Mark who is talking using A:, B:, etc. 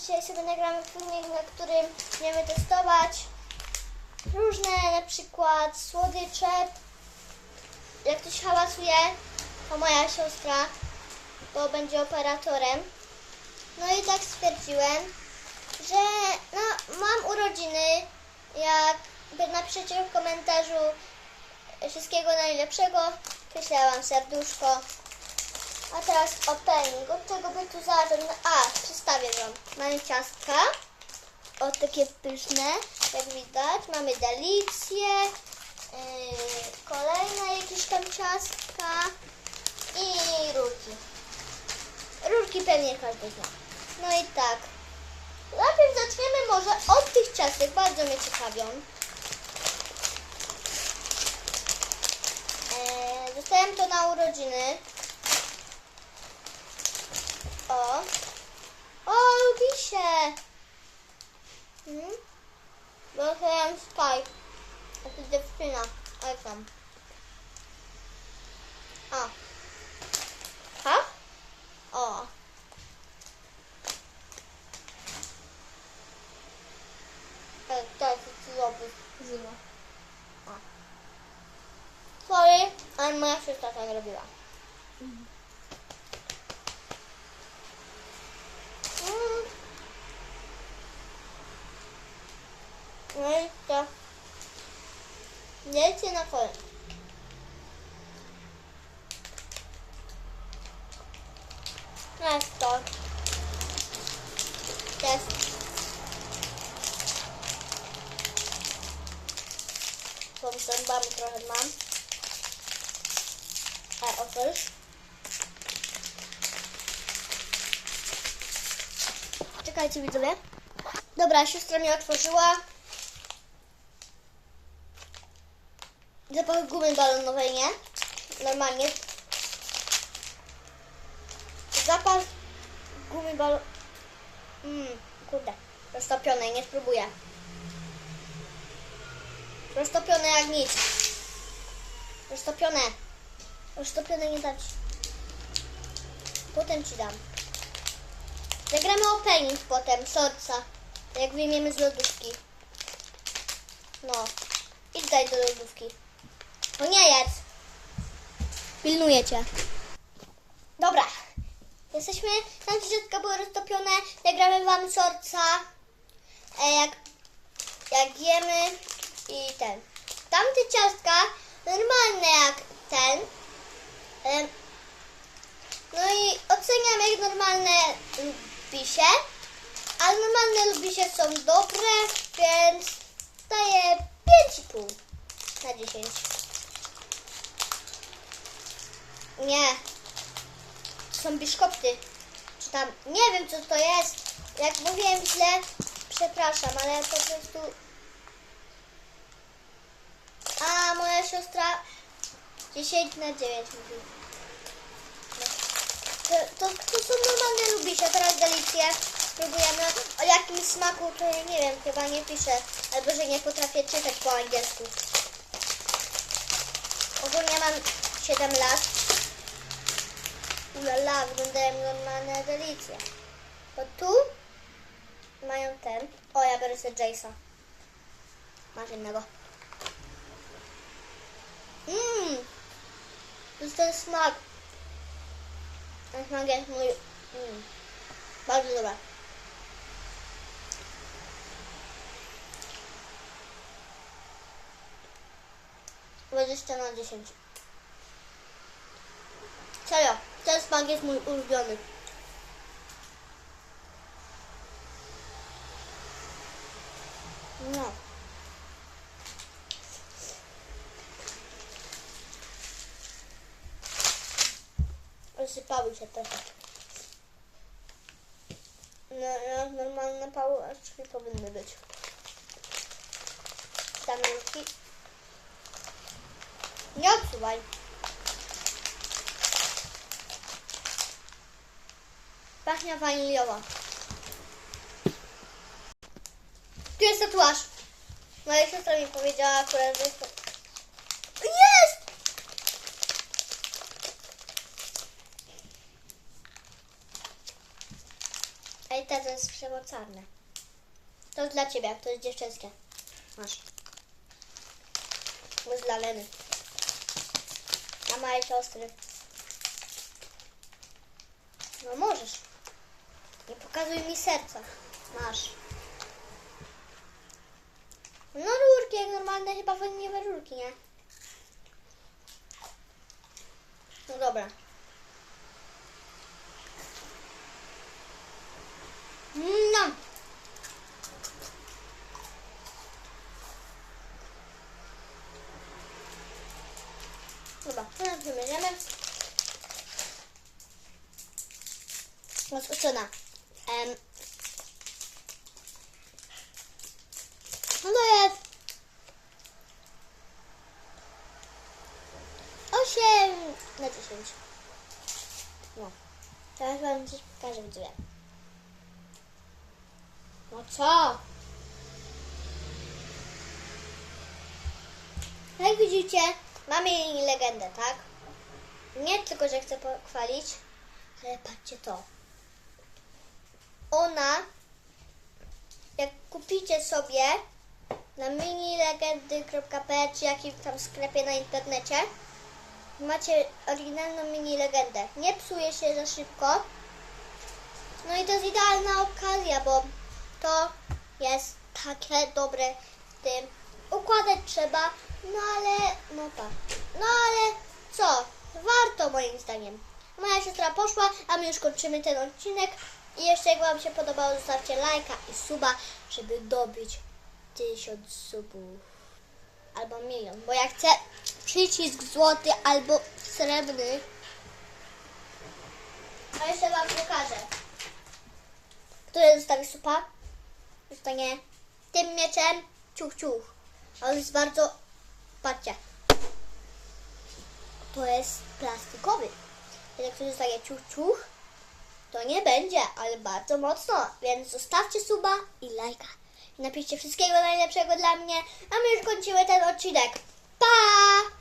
A: dzisiaj sobie nagramy filmik, na którym będziemy testować różne na przykład słodycze. Jak ktoś hałasuje, to moja siostra, to będzie operatorem. No i tak stwierdziłem, że no, mam urodziny. Jak napiszecie w komentarzu wszystkiego najlepszego, wyślę serduszko. A teraz opening. Od czego by tu zacząć? A, przedstawię wam. Mamy ciastka. O, takie pyszne, jak widać. Mamy delicje. Yy, kolejne jakieś tam ciastka. I rurki. Rurki pewnie każdy zna. No i tak. Najpierw zaczniemy może od tych ciastek. Bardzo mnie ciekawią. Eee, dostałem to na urodziny. O. O, się. Hmm? Bo chciałam spać. A to dziewczyna. Ale tam. A. Ha? O. Ale teraz co zrobić? Zima. A. Sorry, ale moja siostra tak robiła. Mm. No i to. Jedźcie na kole. Jest to. Jest. Tą zębami trochę mam. A otwórz. Czekajcie widzowie. Dobra, siostra mi otworzyła. Zapach gumy balonowej, nie? Normalnie. Zapach gumy balon... Mmm, kurde. Roztopionej, nie spróbuję. Roztopione jak nic. Roztopione. Roztopione nie dać. Potem ci dam. Zagramy opening potem, sorca. Jak wyjmiemy z lodówki. No. Idź daj do lodówki. O nie jedz. Pilnuję cię. Dobra. Jesteśmy, tam ciastka były roztopione. Zagramy wam sorca. E, jak, jak jemy i ten. Tamte ciastka normalne jak ten. E, no i oceniam jak normalne lubisie. Ale normalne lubisie są dobre, więc daję 5,5 na 10. Nie. Są biszkopty. Czy tam, nie wiem co to jest. Jak mówiłem źle, przepraszam, ale po prostu... A, moja siostra 10 na 9 mówi. To, to, to są normalne lubisze, teraz delicje. Spróbujemy. O jakim smaku to ja nie wiem, chyba nie piszę. Albo że nie potrafię czytać po angielsku. Ogólnie mam 7 lat. Ulala, wyglądają normalne delicje. Bo tu mają ten. O, ja biorę sobie Jace'a. Masz innego. Mmm. To jest ten smak. Ten smak jest mój. Mm. Bardzo dobra. Dwadzieścia na 10. smak jest mój ulubiony. No. Rozsypały się trochę. No, no normalne pałeczki powinny być. Tam Nie odsuwaj. Pachnia waniliowa. Tu jest tatuaż. Moja siostra mi powiedziała akurat, że jest to... Jest! A Ale to jest przemocarne. To jest dla ciebie, to jest dziewczęskie. Masz. To jest dla Leny. Dla mojej siostry. No możesz. Nie pokazuj mi serca. Masz. No rurki, jak normalne chyba waniliowe rurki, nie? No dobra. No. Dobra, teraz wymierzymy. Rozpuszczona. Em. No to jest 8 na 10. No. Teraz wam coś pokażę, widzowie. No co? Jak widzicie, mamy jej legendę, tak? Nie tylko, że chcę pochwalić, ale patrzcie to. Ona, jak kupicie sobie na minilegendy.pl czy jakimś tam sklepie na internecie, macie oryginalną mini legendę. Nie psuje się za szybko. No i to jest idealna okazja, bo to jest takie dobre w tym. Układać trzeba, no ale, no tak. No ale co? Warto moim zdaniem. Moja siostra poszła, a my już kończymy ten odcinek. I jeszcze jak Wam się podobało, zostawcie lajka i suba, żeby dobić tysiąc subów. Albo milion, bo ja chcę przycisk złoty albo srebrny. A jeszcze Wam pokażę. Który zostawi supa? Zostanie tym mieczem ciuch ciuch. Ale jest bardzo, patrzcie. To jest plastikowy. Jak ktoś zostaje ciuch ciuch, to nie będzie, ale bardzo mocno. Więc zostawcie suba i lajka. Napiszcie wszystkiego najlepszego dla mnie. A my już kończymy ten odcinek. Pa!